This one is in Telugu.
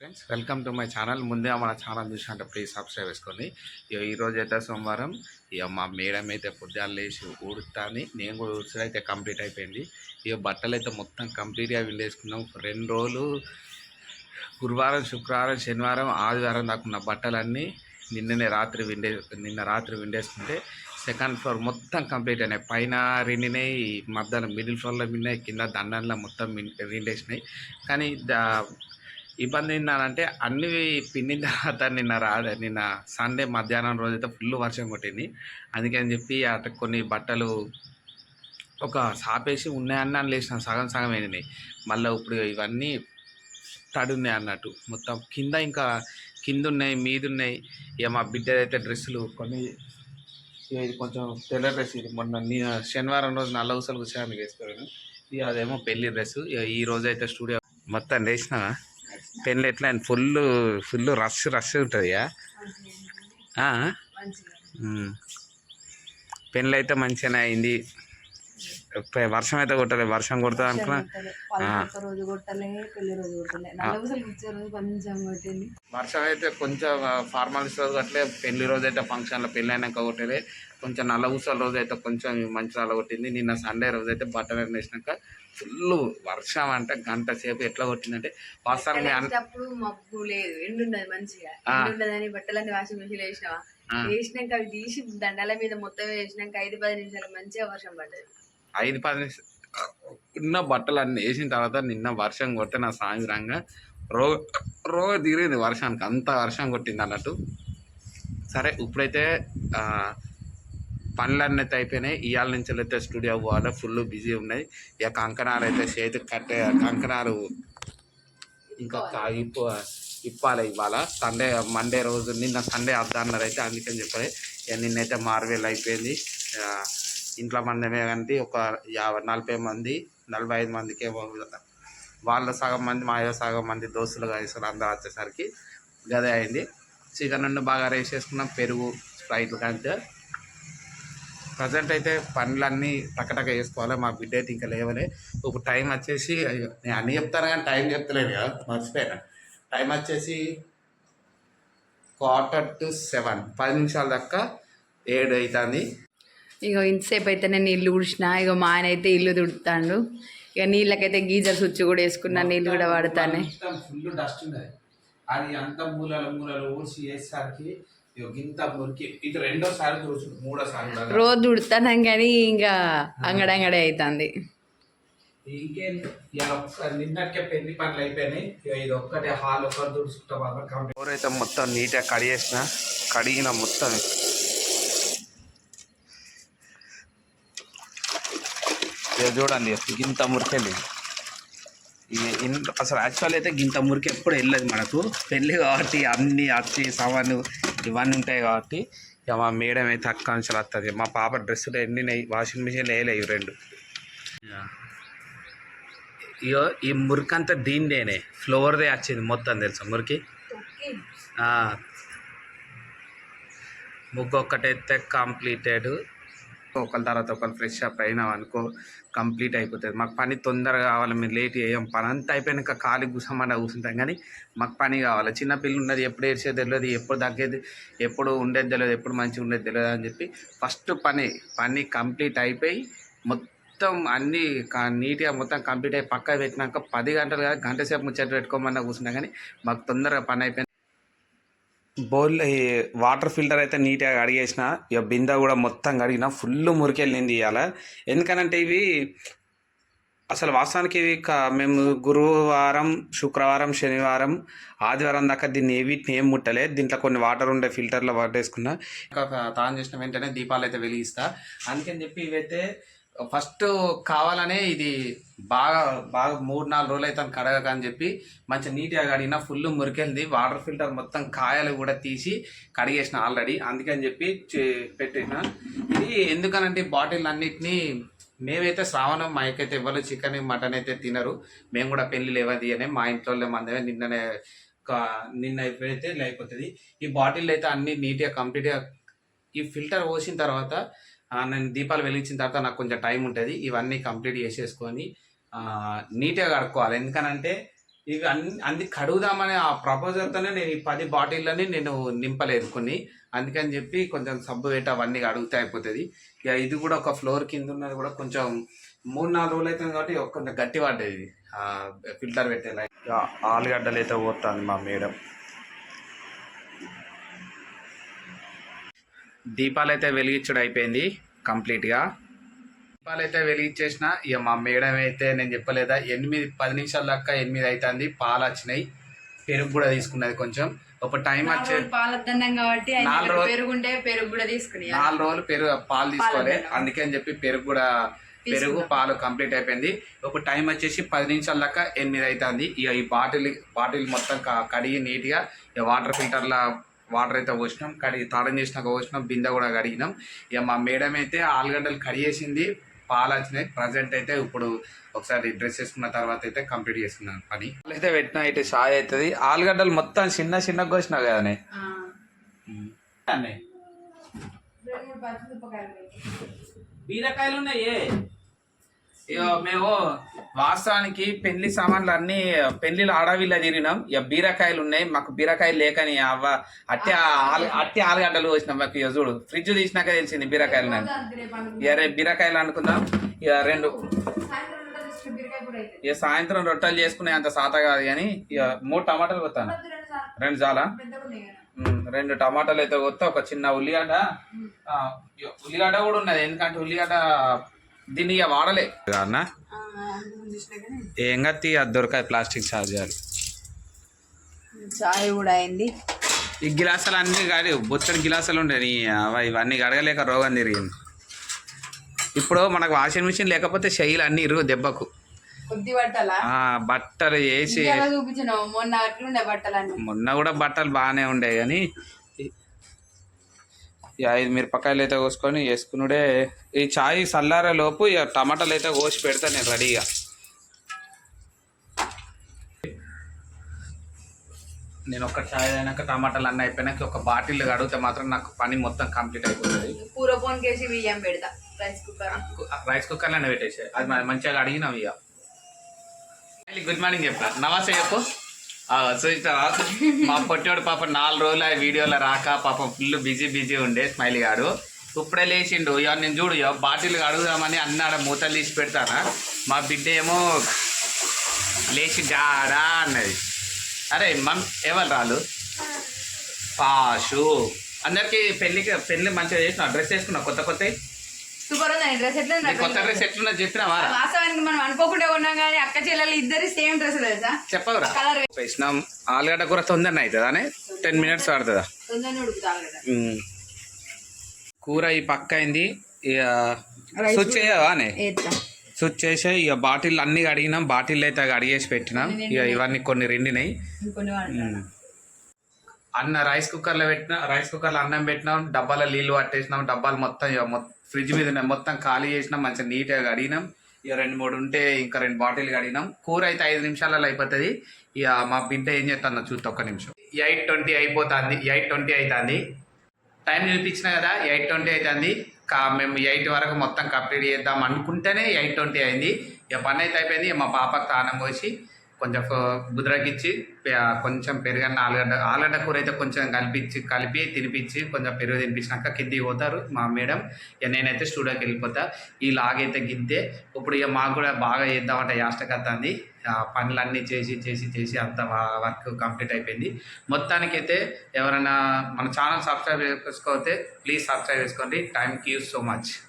Friends welcome to my channel ముందే మన ఛానల్ చూసినట్టు ప్లీజ్ సబ్స్క్రైబ్ చేసుకోండి ఇక ఈరోజు అయితే సోమవారం. ఇక మా మేడం అయితే పొద్దున్న లేచి ఊడుతాని నేను కూడా ఊడ్చడం అయితే కంప్లీట్ అయిపోయింది. ఇక బట్టలు అయితే మొత్తం కంప్లీట్గా విండేసుకున్నాం రెండు రోజులు గురువారం శుక్రవారం శనివారం ఆదివారం దాకా ఉన్న బట్టలన్నీ నిన్ననే రాత్రి విండే నిన్న రాత్రి విండేసుకుంటే సెకండ్ ఫ్లోర్ మొత్తం కంప్లీట్ అయినాయి. పైన రిండినాయి మధ్యలో మిడిల్ ఫ్లోర్లో మిన్నాయి కింద దండంలో మొత్తం విండేసినాయి కానీ దా ఇబ్బంది ఏంటంటే అన్ని పిండిన తర్వాత నిన్న రా నిన్న సండే మధ్యాహ్నం రోజైతే ఫుల్ వర్షం కొట్టింది. అందుకని చెప్పి అటు కొన్ని బట్టలు ఒక సాపేసి ఉన్నాయన్న లేచిన. సగం సగం అయినాయి మళ్ళీ ఇప్పుడు ఇవన్నీ తడి ఉన్నాయి అన్నట్టు. మొత్తం కింద ఇంకా కింద ఉన్నాయి మీదున్నాయి. ఇక మా బిడ్డదైతే డ్రెస్సులు కొన్ని ఇది కొంచెం తెల్ల డ్రెస్ ఇది. మొన్న శనివారం రోజు నల్ల ఊసలు కూర్చోడానికి వేసుకోను ఇక అదేమో పెళ్ళి డ్రెస్ ఇక ఈ రోజు అయితే స్టూడియో మొత్తం వేసిన పెళ్ళి ఎట్లా ఫుల్ ఫుల్ రష్ రష్ ఉంటుంది పెళ్ళి అయితే మంచిగానే అయింది. వర్షం అయితే వర్షం అనుకున్నా. కొట్టలే పెళ్ళి కొంచెం కొట్టింది. వర్షం అయితే కొంచెం ఫార్మాలిటీస్ రోజు కట్టలే పెళ్ళి రోజు అయితే ఫంక్షన్లో పెళ్ళి అయినాక కొట్టలే. కొంచెం నల్ల ఊసల రోజు అయితే కొంచెం మంచి నల్ల కొట్టింది. నిన్న సండే రోజు అయితే బట్టలు వేసినాక ఫుల్ వర్షం అంటే గంట సేపు ఎట్లా కొట్టిందంటే వాస్తవానికి అన్- అప్పుడు మబ్బు లేదు ఎండు ఉన్నది మంచిగా. బట్టలన్నీ వాషింగ్ మెషిన్ వేసినావా? ఆ. వేసినాక అవి తీసి దండాల మీద మొత్తం వేసినాక ఐదు పది నిమిషాలు మంచిగా వర్షం పడ్డది. ఐదు పది నిమిషాలు ఉన్న బట్టలు అన్నీ వేసిన తర్వాత నిన్న వర్షం కొట్టే నా సాయంత్రంగా రో రోగ దిగిరింది వర్షానికి. అంత వర్షం కొట్టింది అన్నట్టు. సరే ఇప్పుడైతే పనులన్నీ అయితే అయిపోయినాయి. ఇవాళ నుంచి అయితే స్టూడియో పోవాలి ఫుల్ బిజీ ఉన్నాయి. ఇక కంకణాలు అయితే చేతికి కట్టే కంకణాలు ఇంకా ఇప్పు ఇప్పాలి ఇవాళ. సండే మండే రోజు నిన్న సండే అన్నారు అయితే అందుకని చెప్పాలి. ఇక నిన్నైతే మార్వెల్ అయిపోయింది. ఇంట్లో మందమే కానీ ఒక యాభై నలభై మంది నలభై ఐదు మందికే వాళ్ళ సగం మంది మా సగం మంది దోస్తులు కలిసి అందరూ వచ్చేసరికి గదే అయింది. చికెన్ నుండి బాగా రేస్ చేసుకున్నాం పెరుగు స్ప్రైట్లు కంటే. ప్రజెంట్ అయితే పనులన్నీ టకటక చేసుకోవాలి మా బిడ్డ అయితే ఇంకా లేవలే. ఇప్పుడు టైం వచ్చేసి నేను అన్నీ చెప్తాను కానీ టైం చెప్తలేను కదా మర్చిపోయాను. టైం వచ్చేసి క్వార్టర్ టు సెవెన్ పది నిమిషాల దాకా ఏడు అవుతుంది. ఇక ఇంతసేపు అయితే నేను ఇల్లు ఊడ్చిన ఇక మా ఆయన అయితే ఇల్లు తుడుతాడు ఇక నీళ్ళకైతే గీజర్ స్విచ్ కూడా వేసుకున్నా నీళ్ళు కూడా వాడతానే. ఫుల్ డస్ట్ ఉన్నది. అది అంత మూలలు మూలలు ఊడ్చి వేసేసరికి ఇది రెండోసారి మూడోసారి. రోజు తుడుతాను కానీ ఇంకా అంగడంగడే అవుతుంది నిన్నటికే పెళ్ళి పనులు అయిపోయినాయి. ఇది ఒక్కటే హాల్ ఒక్కటి మొత్తం నీట్గా కడిగేసిన కడిగిన మొత్తం ఇక చూడండి గింత మురికెళ్ళి ఇది ఇన్ అసలు యాక్చువల్ అయితే గింత మురికి ఎప్పుడు వెళ్ళదు మనకు. పెళ్ళి కాబట్టి అన్ని అచ్చి సామాన్లు ఇవన్నీ ఉంటాయి కాబట్టి ఇక మా మేడం అయితే అక్క అంశాలు వస్తుంది మా పాప డ్రెస్సులు ఎండినాయి వాషింగ్ మిషన్లో వేయలేవు రెండు. ఇగో ఈ మురికి అంతా దీనిదేనే ఫ్లోర్దే వచ్చింది మొత్తం తెలుసా మురికి? ఆ. ముగ్గు ఒక్కటైతే కంప్లీటెడ్ ఒకరి తర్వాత ఒకరు ఫ్రెష్ అప్ అయినాం అనుకో కంప్లీట్ అయిపోతుంది. మాకు పని తొందరగా కావాలి మీరు లేట్ చేయం పని అంతా అయిపోయినాక ఖాళీ కూర్చోమని కూర్చుంటాం. కానీ మాకు పని కావాలి. చిన్న పిల్లలు ఉన్నది ఎప్పుడు ఏడ్చేది తెలియదు ఎప్పుడు తగ్గేది ఎప్పుడు ఉండేది తెలియదు ఎప్పుడు మంచిగా ఉండేది తెలియదు అని చెప్పి ఫస్ట్ పని పని కంప్లీట్ అయిపోయి మొత్తం అన్నీ కా- నీట్గా మొత్తం కంప్లీట్ అయ్యి పక్క పెట్టినాక పది గంటలు కాదు గంట సేపు ముచ్చట పెట్టుకోమన్నా కూర్చున్నా కానీ మాకు తొందరగా పని అయిపోయింది బౌల్ ఈ వాటర్ ఫిల్టర్ అయితే నీట్గా కడిగేసిన ఇక బిందె కూడా మొత్తం కడిగిన ఫుల్ మురికెళ్ళింది ఇవాళ ఎందుకనంటే ఇవి అసలు వాస్తవానికి ఇవి మేము గురువారం శుక్రవారం శనివారం ఆదివారం దాకా దీన్ని వీటిని ఏం ముట్టలే. దీంట్లో కొన్ని వాటర్ ఉండే ఫిల్టర్లో పట్టేసుకున్నా తాను చేసిన వెంటనే దీపాలు అయితే వెలిగిస్తా. అందుకని చెప్పి ఇవైతే ఫస్ట్ కావాలనే ఇది బాగా బాగా మూడు నాలుగు రోజులు అయితే కడగక అని చెప్పి మంచి నీట్గా కడిగిన ఫుల్ మురికెళ్ళింది. వాటర్ ఫిల్టర్ మొత్తం కాయలు కూడా తీసి కడిగేసిన ఆల్రెడీ అందుకని చెప్పి చే- పెట్టిన. ఇది ఎందుకనంటే బాటిల్ అన్నిటినీ మేమైతే శ్రావణం మా అయితే ఎవరు చికెన్ మటన్ అయితే తినరు. మేము కూడా పెళ్ళి లేవది అని మా ఇంట్లో మందమే నిన్ననే నిన్న అయిపోయితే లేకపోతుంది. ఈ బాటిల్ అయితే అన్ని నీట్గా కంప్లీట్గా ఈ ఫిల్టర్ పోసిన తర్వాత నేను దీపాలు వెలిగించిన తర్వాత నాకు కొంచెం టైం ఉంటుంది. ఇవన్నీ కంప్లీట్ చేసేసుకొని నీట్గా కడుక్కోవాలి. ఎందుకనంటే ఇవి అన్ని అన్ని కడుగుదామనే ఆ ప్రపోజల్తోనే నేను ఈ పది బాటిళ్ళని నేను నింపలేదు కొన్ని. అందుకని చెప్పి కొంచెం సబ్బు పెట్టి అవన్నీ అడుగుతే అయిపోతుంది. ఇక ఇది కూడా ఒక ఫ్లోర్ కింద ఉన్నది కూడా కొంచెం మూడు నాలుగు రోజులు అవుతుంది కాబట్టి కొంచెం గట్టి పడ్డది ఫిల్టర్ పెట్టేలా ఆలుగడ్డలు అయితే పోతుంది మా మేడం. దీపాలు అయితే వెలిగించుడు అయిపోయింది కంప్లీట్గా. దీపాలు అయితే వెలిగించేసిన ఇక మా మేడం అయితే నేను చెప్పలేదా ఎనిమిది పది నిమిషాల దాకా ఎనిమిది అవుతుంది పాలు వచ్చినాయి. పెరుగు కూడా తీసుకున్నది కొంచెం. ఒక టైం వచ్చే కాబట్టి నాలుగు రోజులు- పెరుగుంటే పెరుగు కూడా తీసుకుని నాలుగు రోజులు పెరుగు పాలు తీసుకోవాలి. పాలు అందుకే అని చెప్పి పెరుగు కూడా పెరుగు పాలు కంప్లీట్ అయిపోయింది. ఒక టైం వచ్చేసి పది నిమిషాల దాకా ఎనిమిది అవుతుంది ఇక ఈ బాటిల్ బాటిల్ మొత్తం కడిగి నీట్గా ఇక వాటర్ ఫిల్టర్ల వాటర్ అయితే పోసినాం కడిగి తాళం చేసినాక పోసినాం బిందె కూడా కడిగినాం. ఇక మా మేడం అయితే ఆలుగడ్డలు కడిగేసింది పాలు వచ్చినాయి. ప్రజెంట్ అయితే ఇప్పుడు ఒకసారి డ్రెస్ వేసుకున్న తర్వాత అయితే కంప్లీట్ చేసుకున్నాను పని. అయితే పెట్టిన అయితే షాయ్ అవుతుంది. ఆలుగడ్డలు మొత్తం చిన్న చిన్నగా కోసినావు కదనే బీరకాయలు ఉన్నాయే మేము వాస్తవానికి పెళ్ళి సామాన్లు అన్ని పెళ్ళిలో అడవిలో తిరిగినాం. ఇక బీరకాయలు ఉన్నాయి. మాకు బీరకాయలు లేకని అవ్వ అట్టి ఆలు అట్టి ఆలుగడ్డలు వచ్చినాం మాకు ఇక చూడు ఫ్రిడ్జ్ తీసినాక తెలిసింది బీరకాయలు నాకు ఇక రేపు బీరకాయలు అనుకుందాం. ఇక రెండు ఇక సాయంత్రం రొట్టెలు చేసుకునే అంత సాత కాదు కానీ ఇక మూడు టమాటాలు కొత్తాను. రెండు చాలా రెండు టమాటాలు అయితే కొత్త ఒక చిన్న ఉల్లిగడ్డ. ఇగో ఉల్లిగడ్డ కూడా ఉన్నది. ఎందుకంటే ఉల్లిగడ్డ దీన్ని ఇక వాడలే. అన్న? ఏం కత్తి? అది దొరకాయి ప్లాస్టిక్ చార్జర్ చాయ్ కూడా అయింది. ఈ గిలాసాలు అన్ని కాదు బొచ్చడి గిలాసాలు ఉండే నీ అవ ఇవన్నీ గడగలేక రోగం తిరిగింది. ఇప్పుడు మనకు వాషింగ్ మిషన్ లేకపోతే శైలి అన్ని ఇరుగు దెబ్బకు. కొద్ది బట్టలా? వేసి మొన్న అట్లుండే బట్టలన్నీ. మొన్న కూడా బట్టలు బాగానే ఉండే కానీ ఐదు మిరపకాయలు అయితే కోసుకొని వేసుకున్నాడే ఈ చాయ్ చల్లారే లోపు ఇక టమాటాలు అయితే కోసి పెడతా నేను రెడీగా. నేను ఒక చాయ్ అయినాక టమాటాలు అన్నీ అయిపోయినాక ఒక బాటిల్ కడిగితే మాత్రం నాకు పని మొత్తం కంప్లీట్ అయిపోతుంది. బియ్యం పెడతా రైస్ కుక్కర్. రైస్ కుక్కర్లోనే పెట్టేసి అది మంచిగా అడిగినాం ఇక. గుడ్ మార్నింగ్ చెప్పా. నమస్తే చెప్పు. ఆ, మా పొట్టోడు పాప నాలుగు రోజులు ఆ వీడియోలో రాక పాపం ఫుల్ బిజీ బిజీ ఉండే స్మైల్ గాడు. ఇప్పుడే లేచిండు. ఇక నేను చూడు ఇక బాటిల్ అడుగుదామని అన్నాడ మూతలు తీసి పెడతానా. మా బిడ్డ ఏమో లేచి డాడా అన్నది. అరే మమ్ ఎవరు రాళ్ళు? పాషు. అందరికీ పెళ్ళికి పెళ్ళి మంచిగా చేసిన డ్రెస్ వేసుకున్నా కొత్త కొత్త సూపర్ ఉంది డ్రెస్ ఎట్లా కొత్త డ్రెస్ ఎట్లున్నా చెప్పినావా? వాస్తవానికి మనం అనుకోకుండా ఉన్నాం కానీ అక్క చెల్లెలు ఇద్దరు సేమ్ డ్రెస్ తెలుసా? చెప్పవురా? కలర్ ఆలుగడ్డ కూర తొందరనే అవుతుందా టెన్ మినిట్స్ పడుతుందా? ఉడుకుతాం ఉమ్. కూర ఈ పక్క అయింది. ఇక స్విచ్ చేయవా అనే? ఏత్తా స్విచ్ చేసి ఇక బాటిల్ అన్ని కడిగినాం. బాటిల్ అయితే అడిగేసి పెట్టినాం. ఇక ఇవన్నీ కొన్ని రెండినాయి. అన్న రైస్ కుక్కర్లో పెట్టిన రైస్ కుక్కర్లో అన్నం పెట్టినాం డబ్బాలో నీళ్ళు పట్టేసినాం డబ్బాలు మొత్తం ఇక ఫ్రిడ్జ్ మీద ఉన్నాయి మొత్తం ఖాళీ చేసినాం మంచిగా నీట్గా కడిగినాం. ఇక రెండు మూడు ఉంటే ఇంకా రెండు బాటిల్ కడిగినాం. కూర అయితే ఐదు నిమిషాలలో అయిపోతుంది. ఇక మా బిడ్డ ఏం చేస్తాను చూస్తే ఒక్క నిమిషం. ఎయిట్ ట్వంటీ అయిపోతుంది ఎయిట్ ట్వంటీ అవుతుంది టైం చూపించిన కదా ఎయిట్ ట్వంటీ అవుతుంది కా మేము ఎయిట్ వరకు మొత్తం కంప్లీట్ చేద్దాం అనుకుంటేనే ఎయిట్ ట్వంటీ అయింది. ఇక పని అయితే అయిపోయింది మా పాపకు తానం పోసి కొంచెం ఫ- బుద్రకిచ్చి కొంచెం పెరుగన్న ఆలుగడ్డ ఆలుగడ్డ కూర అయితే కొంచెం కలిపించి కలిపి తినిపించి కొంచెం పెరుగు తినిపించినాక కిందికి పోతారు మా మేడం. ఇక నేనైతే స్టూడియోకి వెళ్ళిపోతా. ఈ లాగైతే గిద్దే. ఇప్పుడు ఇక మాకు కూడా బాగా చేద్దామంటే యాష్టకత్తంది. పనులన్నీ చేసి చేసి చేసి అంత వర్క్ కంప్లీట్ అయిపోయింది. మొత్తానికైతే ఎవరైనా మన ఛానల్ సబ్స్క్రైబ్ చేసుకోకపోతే ప్లీజ్ సబ్స్క్రైబ్ చేసుకోండి. Thank you so much.